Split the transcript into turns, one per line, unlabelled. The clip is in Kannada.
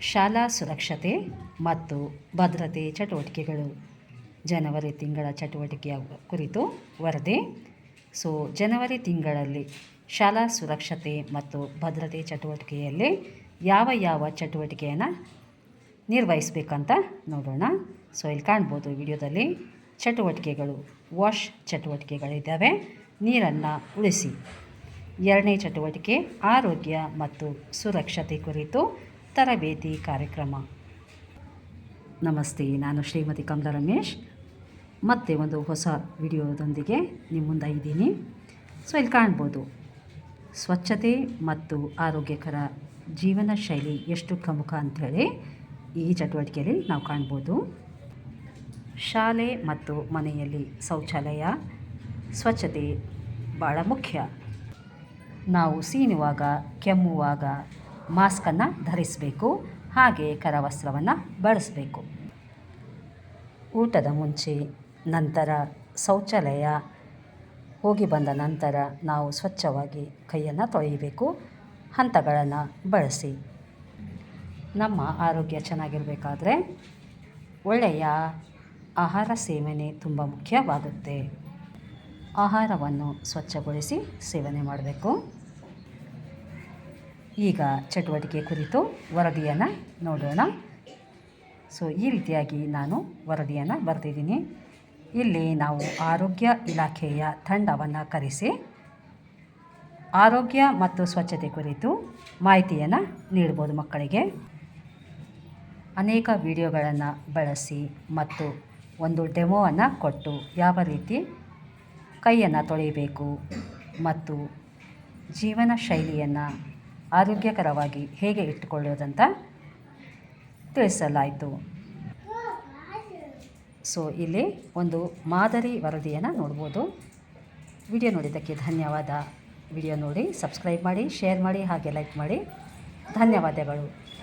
ಶಾಲಾ ಸುರಕ್ಷತೆ ಮತ್ತು ಭದ್ರತೆ ಚಟುವಟಿಕೆಗಳು. ಜನವರಿ ತಿಂಗಳ ಚಟುವಟಿಕೆಯ ಕುರಿತು ವರದಿ. ಸೊ, ಜನವರಿ ತಿಂಗಳಲ್ಲಿ ಶಾಲಾ ಸುರಕ್ಷತೆ ಮತ್ತು ಭದ್ರತೆ ಚಟುವಟಿಕೆಯಲ್ಲಿ ಯಾವ ಯಾವ ಚಟುವಟಿಕೆಯನ್ನು ನಿರ್ವಹಿಸಬೇಕಂತ ನೋಡೋಣ. ಸೊ, ಇಲ್ಲಿ ಕಾಣ್ಬೋದು ವಿಡಿಯೋದಲ್ಲಿ ಚಟುವಟಿಕೆಗಳು, ವಾಶ್ ಚಟುವಟಿಕೆಗಳಿದ್ದಾವೆ. ನೀರನ್ನು ಉಳಿಸಿ. ಎರಡನೇ ಚಟುವಟಿಕೆ, ಆರೋಗ್ಯ ಮತ್ತು ಸುರಕ್ಷತೆ ಕುರಿತು ತರಬೇತಿ ಕಾರ್ಯಕ್ರಮ. ನಮಸ್ತೆ, ನಾನು ಶ್ರೀಮತಿ ಕಮಲಾ ರಮೇಶ್. ಮತ್ತೆ ಒಂದು ಹೊಸ ವಿಡಿಯೋದೊಂದಿಗೆ ನಿಮ್ಮ ಮುಂದೆ ಇದ್ದೀನಿ. ಸೊ, ಇಲ್ಲಿ ಕಾಣ್ಬೋದು. ಸ್ವಚ್ಛತೆ ಮತ್ತು ಆರೋಗ್ಯಕರ ಜೀವನ ಶೈಲಿ ಎಷ್ಟು ಪ್ರಮುಖ ಅಂಥೇಳಿ ಈ ಚಟುವಟಿಕೆಯಲ್ಲಿ ನಾವು ಕಾಣ್ಬೋದು. ಶಾಲೆ ಮತ್ತು ಮನೆಯಲ್ಲಿ ಶೌಚಾಲಯ, ಸ್ವಚ್ಛತೆ ಭಾಳ ಮುಖ್ಯ. ನಾವು ಸೀನುವಾಗ, ಕೆಮ್ಮುವಾಗ ಮಾಸ್ಕನ್ನು ಧರಿಸಬೇಕು, ಹಾಗೆ ಕರವಸ್ತ್ರವನ್ನು ಬಳಸಬೇಕು. ಊಟದ ಮುಂಚೆ, ನಂತರ ಶೌಚಾಲಯ, ಹೋಗಿ ಬಂದ ನಂತರ ನಾವು ಸ್ವಚ್ಛವಾಗಿ ಕೈಯನ್ನು ತೊಳೆಯಬೇಕು, ಹಂತಗಳನ್ನು ಬಳಸಿ. ನಮ್ಮ ಆರೋಗ್ಯ ಚೆನ್ನಾಗಿರಬೇಕಾದ್ರೆ ಒಳ್ಳೆಯ ಆಹಾರ ಸೇವನೆ ತುಂಬ ಮುಖ್ಯವಾಗುತ್ತೆ. ಆಹಾರವನ್ನು ಸ್ವಚ್ಛಗೊಳಿಸಿ ಸೇವನೆ ಮಾಡಬೇಕು. ಈಗ ಚಟುವಟಿಕೆ ಕುರಿತು ವರದಿಯನ್ನು ನೋಡೋಣ. ಸೊ ಈ ರೀತಿಯಾಗಿ ನಾನು ವರದಿಯನ್ನು ಬರೆದಿದ್ದೀನಿ. ಇಲ್ಲಿ ನಾವು ಆರೋಗ್ಯ ಇಲಾಖೆಯ ತಂಡವನ್ನು ಕರೆಸಿ, ಆರೋಗ್ಯ ಮತ್ತು ಸ್ವಚ್ಛತೆ ಕುರಿತು ಮಾಹಿತಿಯನ್ನು ನೀಡ್ಬೋದು ಮಕ್ಕಳಿಗೆ. ಅನೇಕ ವಿಡಿಯೋಗಳನ್ನು ಬಳಸಿ ಮತ್ತು ಒಂದು ಡೆಮೋವನ್ನು ಕೊಟ್ಟು ಯಾವ ರೀತಿ ಕೈಯನ್ನು ತೊಳೆಯಬೇಕು ಮತ್ತು ಜೀವನ ಶೈಲಿಯನ್ನು ಆರೋಗ್ಯಕರವಾಗಿ ಹೇಗೆ ಇಟ್ಟುಕೊಳ್ಳೋದಂತ ತಿಳಿಸಲಾಯಿತು. ಸೊ, ಇಲ್ಲಿ ಒಂದು ಮಾದರಿ ವರದಿಯನ್ನು ನೋಡ್ಬೋದು. ವಿಡಿಯೋ ನೋಡಿದ್ದಕ್ಕೆ ಧನ್ಯವಾದ. ವಿಡಿಯೋ ನೋಡಿ, ಸಬ್ಸ್ಕ್ರೈಬ್ ಮಾಡಿ, ಶೇರ್ ಮಾಡಿ, ಹಾಗೆ ಲೈಕ್ ಮಾಡಿ. ಧನ್ಯವಾದಗಳು.